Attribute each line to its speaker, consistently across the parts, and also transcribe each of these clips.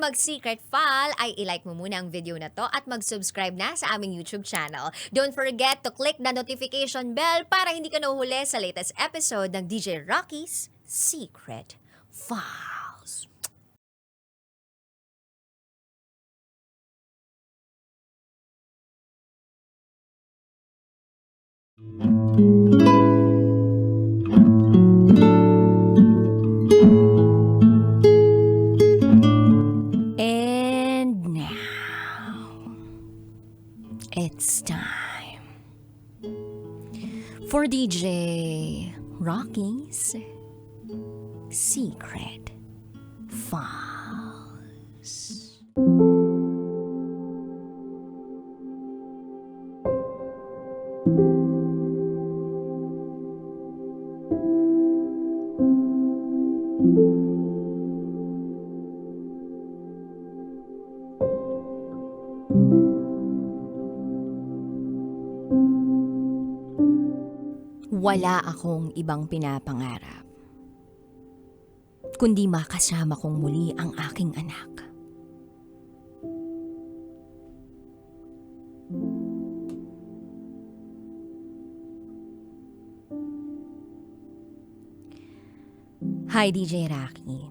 Speaker 1: mag-secret file, ay ilike mo muna ang video na to at mag-subscribe na sa aming YouTube channel. Don't forget to click the notification bell para hindi ka nahuhuli sa latest episode ng DJ Rocky's Secret Files. And it's time for DJ Rocky's Secret Files. Wala akong ibang pinapangarap, kundi makasama kong muli ang aking anak. Hi DJ Rocky.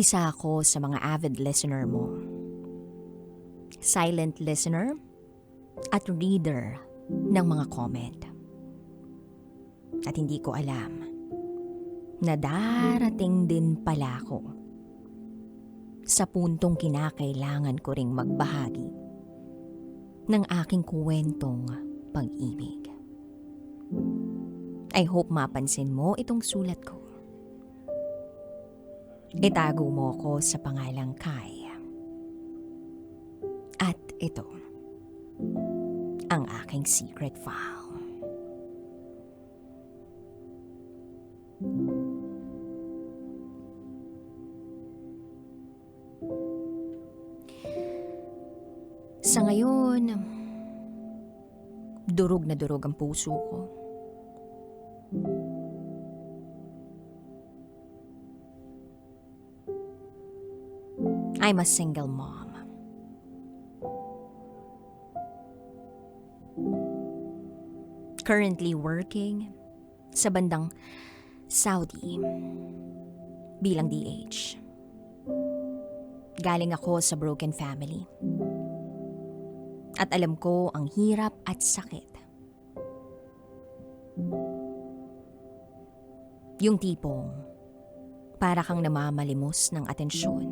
Speaker 1: Isa ako sa mga avid listener mo. Silent listener at reader ng mga comment. At hindi ko alam na darating din pala ako sa puntong kinakailangan ko ring magbahagi ng aking kwentong pag-ibig. I hope mapansin mo itong sulat ko. Itago mo ko sa pangalang Kai. At ito, ang aking secret file. Durog na durog ang puso ko. I'm a single mom. Currently working sa bandang Saudi bilang DH. Galing ako sa broken family. At alam ko ang hirap at sakit. Yung tipong para kang namamalimos ng atensyon.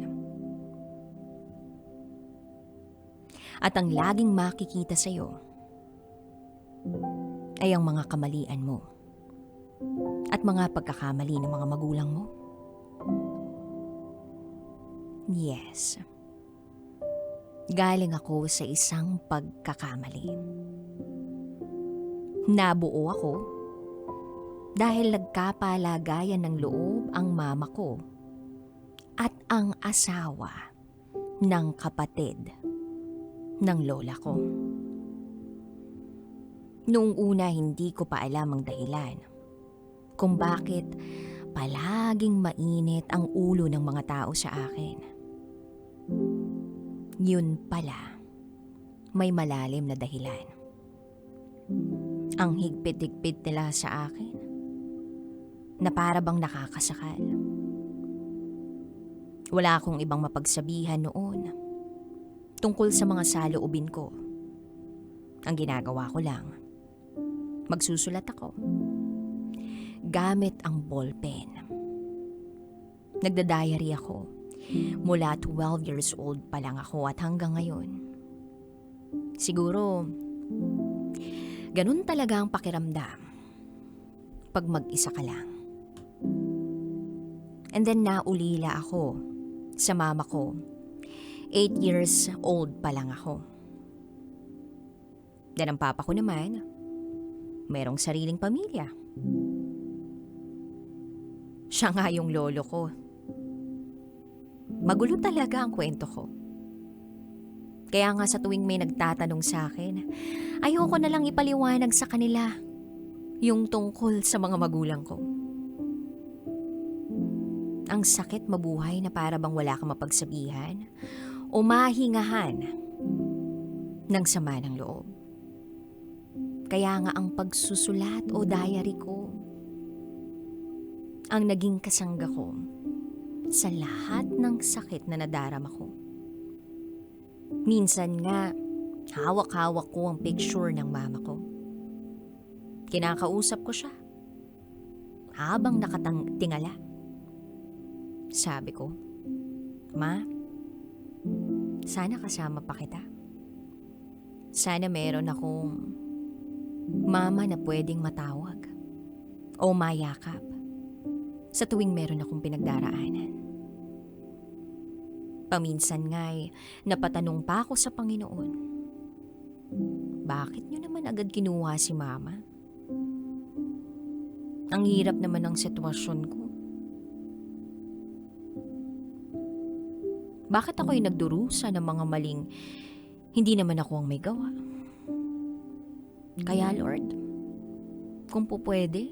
Speaker 1: At ang laging makikita sa'yo ay ang mga kamalian mo at mga pagkakamali ng mga magulang mo. Yes. Galing ako sa isang pagkakamali. Nabuo ako dahil nagkapalagayan ng loob ang mama ko at ang asawa ng kapatid ng lola ko. Noong una hindi ko pa alam ang dahilan kung bakit palaging mainit ang ulo ng mga tao sa akin. Yun pala, may malalim na dahilan. Ang higpit-higpit nila sa akin na para bang nakakasakal. Wala akong ibang mapagsabihan noon tungkol sa mga saloobin ko. Ang ginagawa ko lang, magsusulat ako gamit ang ballpen. Nagda-diary ako mula 12 years old pa lang ako at hanggang ngayon. Siguro, ganun talaga ang pakiramdam pag mag-isa ka lang. And then naulila ako sa mama ko. 8 years old pa lang ako. Then ang papa ko naman, merong sariling pamilya. Siya nga yung lolo ko. Magulo talaga ang kwento ko. Kaya nga sa tuwing may nagtatanong sa akin, ayoko na lang ipaliwanag sa kanila yung tungkol sa mga magulang ko. Ang sakit mabuhay na para bang wala kang mapagsabihan o mahingahan ng sama ng loob. Kaya nga ang pagsusulat o diary ko ang naging kasangga ko sa lahat ng sakit na nadarama ko. Minsan nga, hawak-hawak ko ang picture ng mama ko. Kinakausap ko siya habang nakatingala. Sabi ko, Ma, sana kasama pa kita. Sana meron akong mama na pwedeng matawag o mayakap sa tuwing meron akong pinagdaraanan. Paminsan nga'y napatanong pa ako sa Panginoon, bakit nyo naman agad kinuha si mama? Ang hirap naman ng sitwasyon ko. Bakit ako'y nagdurusa ng mga maling hindi naman ako ang may gawa? Kaya Lord, kung po pwede,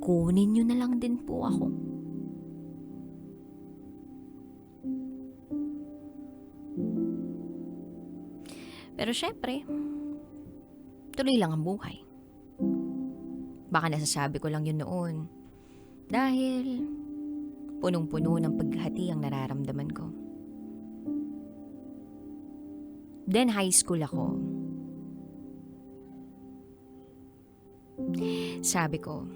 Speaker 1: kunin niyo na lang din po ako. Pero syempre, tuloy lang ang buhay. Baka nasasabi ko lang yun noon. Dahil punong-puno ng paghati ang nararamdaman ko. Then high school ako. Sabi ko,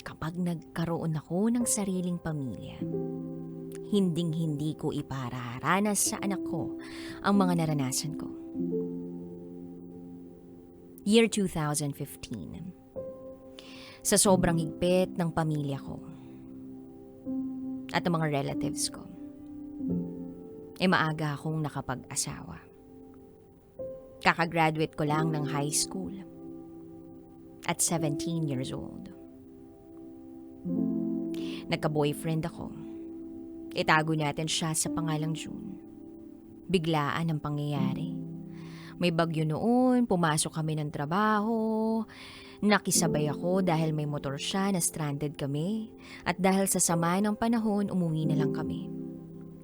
Speaker 1: kapag nagkaroon ako ng sariling pamilya, hinding-hindi ko ipararanas sa anak ko ang mga naranasan ko. Year 2015. Sa sobrang higpit ng pamilya ko at ng mga relatives ko, e maaga akong nakapag-asawa. Kakagraduate ko lang ng high school at 17 years old. Nagka-boyfriend ako. Itago natin siya sa pangalang June. Biglaan ang pangyayari. May bagyo noon, pumasok kami ng trabaho, nakisabay ako dahil may motor siya na stranded kami, at dahil sa sama ng panahon, umuwi na lang kami.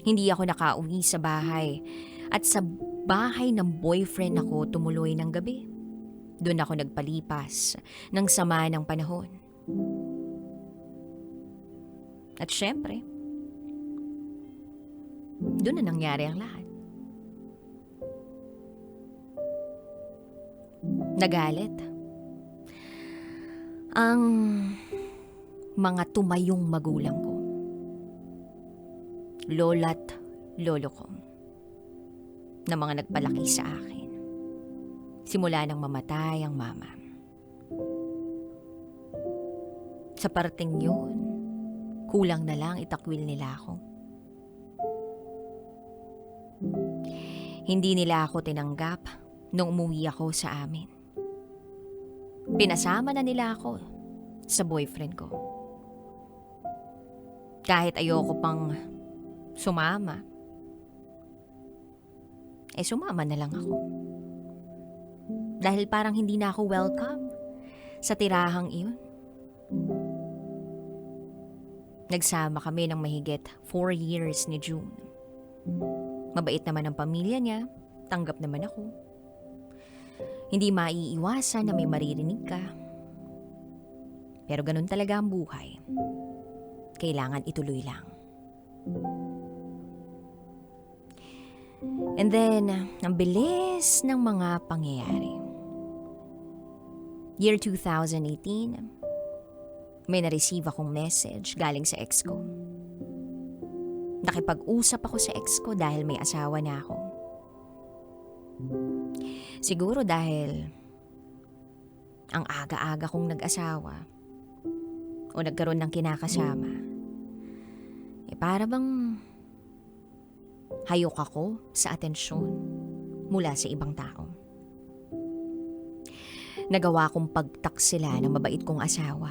Speaker 1: Hindi ako nakauwi sa bahay, at sa bahay ng boyfriend ako tumuloy ng gabi. Doon ako nagpalipas ng sama ng panahon. At syempre, doon na nangyari ang lahat. Nagalit. Ang mga tumayong magulang ko. Lola't lolo ko. Na mga nagpalaki sa akin. Simula nang mamatay ang mama. Sa parting yun, kulang na lang itakwil nila ako. Hindi nila ako tinanggap nung umuwi ako sa amin. Pinasama na nila ako sa boyfriend ko. Kahit ayoko pang sumama, eh sumama na lang ako. Dahil parang hindi na ako welcome sa tirahang iyon. Nagsama kami ng mahigit 4 years ni June. Mabait naman ang pamilya niya, tanggap naman ako. Hindi maiiwasan na may maririnig ka. Pero ganun talaga ang buhay. Kailangan ituloy lang. And then, ang bilis ng mga pangyayari. Year 2018, may na-receive akong message galing sa ex ko. Nakipag-usap ako sa ex ko dahil may asawa na ako. Siguro dahil ang aga-aga kong nag-asawa o nagkaroon ng kinakasama, eh para bang hayok ako sa atensyon mula sa ibang tao. Nagawa kong pagtaksila ng mabait kong asawa.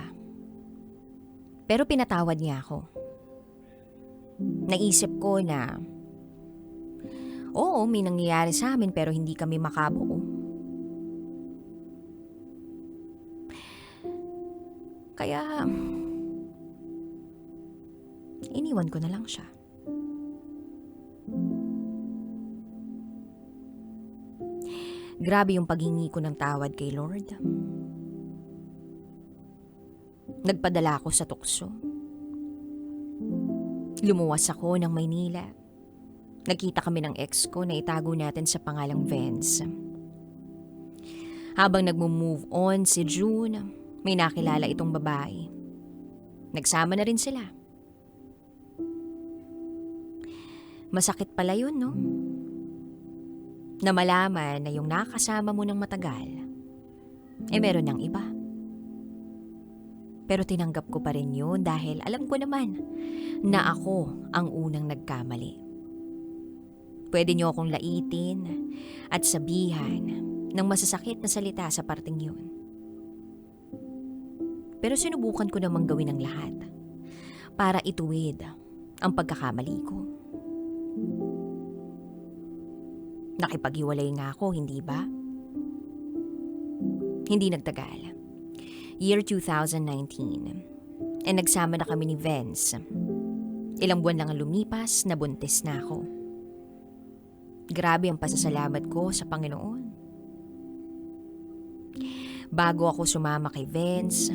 Speaker 1: Pero pinatawad niya ako. Naisip ko na Oo, may nangyayari sa amin pero hindi kami makabuo. Kaya, iniwan ko na lang siya. Grabe yung paghingi ko ng tawad kay Lord. Nagpadala ako sa tukso. Lumuwas ako ng Maynila. Nagkita kami ng ex ko na itago natin sa pangalang Vance. Habang nagmo-move on si June, may nakilala itong babae. Nagsama na rin sila. Masakit pala yun, no? Na malaman na yung nakasama mo ng matagal, eh meron ng iba. Pero tinanggap ko pa rin yun dahil alam ko naman na ako ang unang nagkamali. Pwede niyo akong laitin at sabihan ng masasakit na salita sa parting yun. Pero sinubukan ko namang gawin ang lahat para ituwid ang pagkakamali ko. Nakipaghiwalay nga ako, hindi ba? Hindi nagtagal. Year 2019. E nagsama na kami ni Vince. Ilang buwan lang ang lumipas, nabuntis na ako. Grabe ang pasasalamat ko sa Panginoon. Bago ako sumama kay Vince,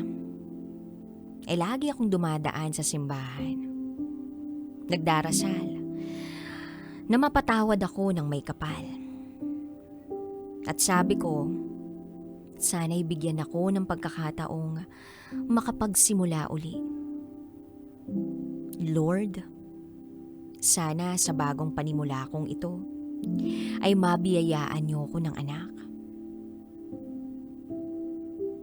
Speaker 1: eh lagi akong dumadaan sa simbahan. Nagdarasal na mapatawad ako ng may kapal. At sabi ko, sana'y bigyan ako ng pagkakataong makapagsimula uli. Lord, sana sa bagong panimula kong ito ay mabiyayaan niyo ako ng anak.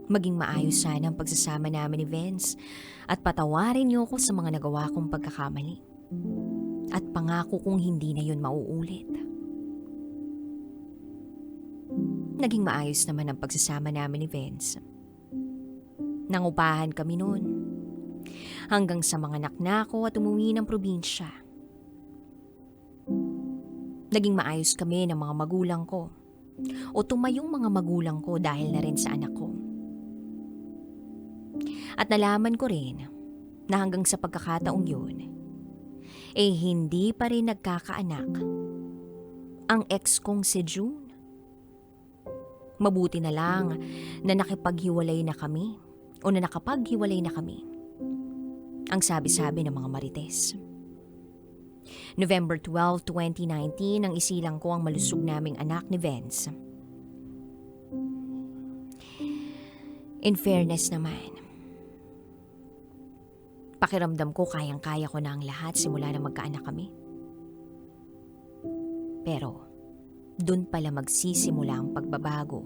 Speaker 1: Maging maayos sana ang pagsasama namin ni Vince at patawarin niyo ako sa mga nagawa kong pagkakamali. At pangako kong hindi na yun mauulit. Naging maayos naman ang pagsasama namin ni Vince. Nangupahan kami noon. Hanggang sa mga anak na ako at umuwi ng probinsya. Naging maayos kami ng mga magulang ko. O tumayong mga magulang ko dahil na rin sa anak ko. At nalaman ko rin na hanggang sa pagkakataong yun, eh hindi pa rin nagkakaanak ang ex kong si June. Mabuti na lang na nakipaghiwalay na kami o na nakapaghiwalay na kami. Ang sabi-sabi ng mga marites. November 12, 2019, ang isilang ko ang malusog naming anak ni Vince. In fairness naman, pakiramdam ko kayang-kaya ko na ang lahat simula na magkaanak kami. Pero, dun pala magsisimula ang pagbabago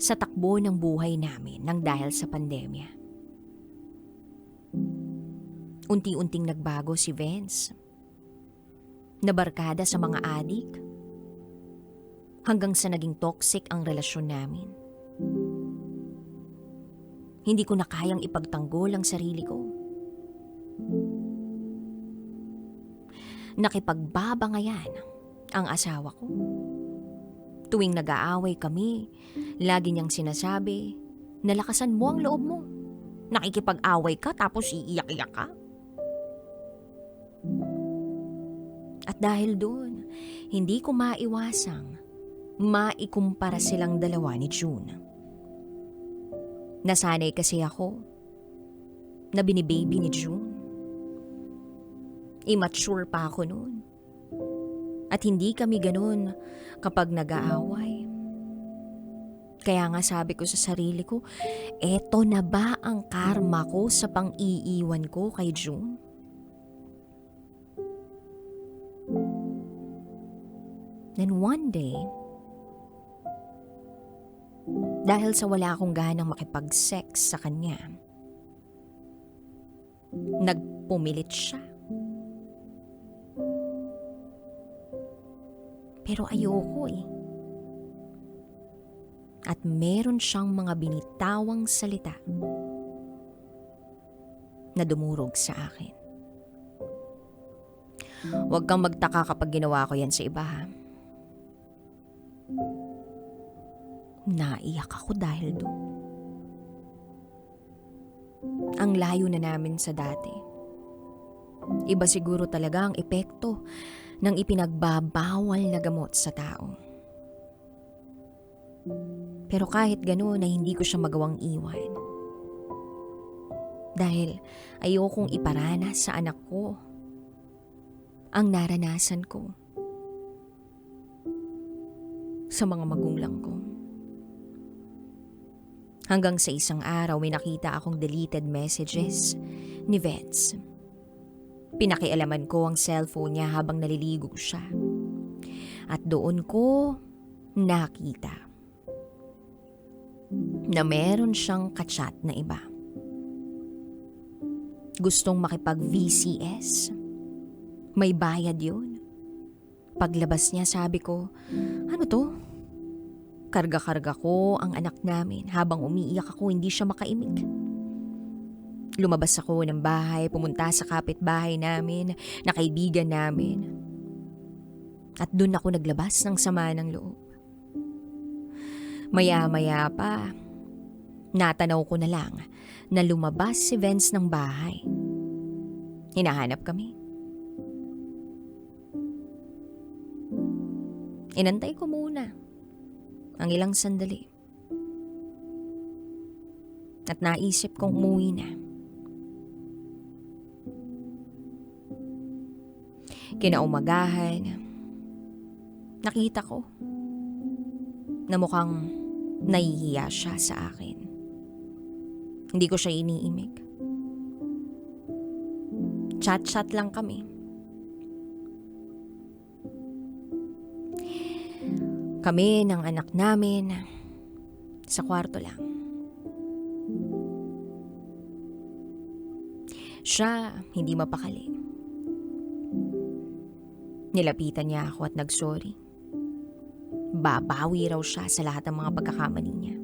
Speaker 1: sa takbo ng buhay namin nang dahil sa pandemya. Unti-unting nagbago si Vince. Nabarkada sa mga adik. Hanggang sa naging toxic ang relasyon namin. Hindi ko na kayang ipagtanggol ang sarili ko. Nakipagbabangayan ang asawa ko. Tuwing nag-aaway kami, lagi niyang sinasabi, nalakasan mo ang loob mo. Nakikipag-away ka tapos iiyak-iyak ka. At dahil doon, hindi ko maiwasang maikumpara silang dalawa ni June. Nasanay kasi ako na binibaby ni June. Immature pa ako noon. At hindi kami ganun kapag nag-aaway. Kaya nga sabi ko sa sarili ko, eto na ba ang karma ko sa pang-iiwan ko kay June? Then one day, dahil sa wala akong ganang makipag-sex sa kanya, nagpumilit siya. Pero ayoko eh. At meron siyang mga binitawang salita na dumurog sa akin. Huwag kang magtaka kapag ginawa ko yan sa iba ha. Naiyak ako dahil doon. Ang layo na namin sa dati. Iba siguro talaga ang epekto ng ipinagbabawal na gamot sa tao. Pero kahit gano'n ay hindi ko siya magawang iwan. Dahil ayokong iparanas sa anak ko ang naranasan ko sa mga magulang ko. Hanggang sa isang araw may nakita akong deleted messages ni Vets. Pinakialaman ko ang cellphone niya habang naliligo siya. At doon ko nakita na meron siyang kachat na iba. Gustong makipag-VCS. May bayad yun. Paglabas niya sabi ko, ano to? Karga-karga ko ang anak namin habang umiiyak ako hindi siya makaimik. Lumabas ako ng bahay, pumunta sa kapitbahay namin, na kaibigan namin. At doon ako naglabas ng sama ng loob. Maya-maya pa, natanaw ko na lang na lumabas si Vince ng bahay. Hinahanap kami. Inantay ko muna ang ilang sandali. At naisip kong umuwi na. Kinaumagahan, nakita ko na mukhang nahihiya siya sa akin. Hindi ko siya iniimig. Chat-chat lang kami. Kami ng anak namin sa kwarto lang. Siya, hindi mapakali. Nilapitan niya ako at nagsorry. Babawi raw siya sa lahat ng mga pagkakamali niya.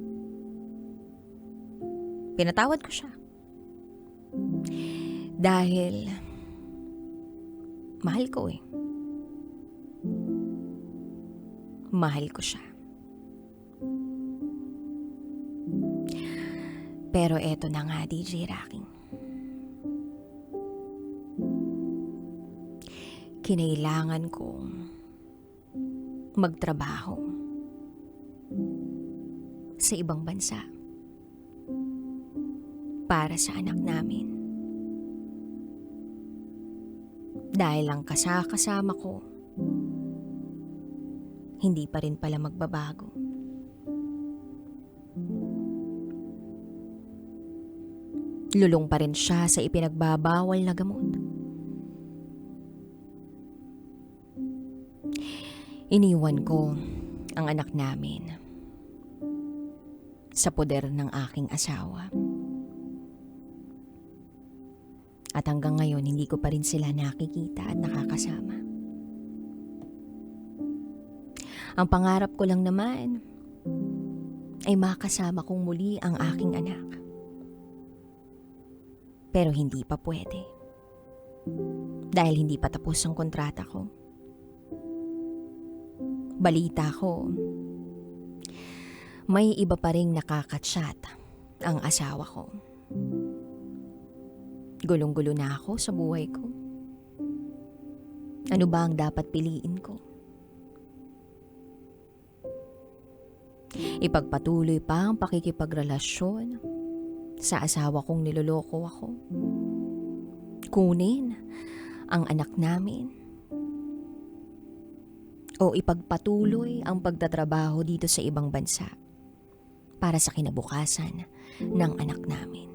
Speaker 1: Pinatawad ko siya. Dahil mahal ko eh. Mahal ko siya. Pero eto na nga, DJ Racking. Kinailangan kong magtrabaho sa ibang bansa para sa anak namin. Dahil ang kasakasama ko, hindi pa rin pala magbabago. Lulong pa rin siya sa ipinagbabawal na gamot. Iniwan ko ang anak namin sa poder ng aking asawa. At hanggang ngayon hindi ko pa rin sila nakikita at nakakasama. Ang pangarap ko lang naman ay makasama kong muli ang aking anak. Pero hindi pa pwede. Dahil hindi pa tapos ang kontrata ko. Balita ko, may iba pa ring nakakachat ang asawa ko. Gulong-gulo na ako sa buhay ko. Ano ba ang dapat piliin ko? Ipagpatuloy pa ang pakikipagrelasyon sa asawa kong niloloko ako. Kunin ang anak namin. O ipagpatuloy ang pagtatrabaho dito sa ibang bansa para sa kinabukasan ng anak namin.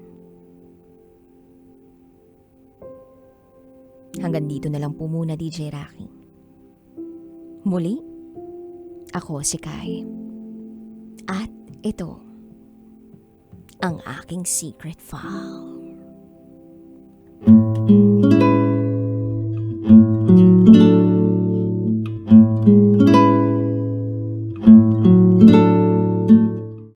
Speaker 1: Hanggang dito na lang po muna DJ Rocky. Muli, ako si Kai. At ito, ang aking secret file.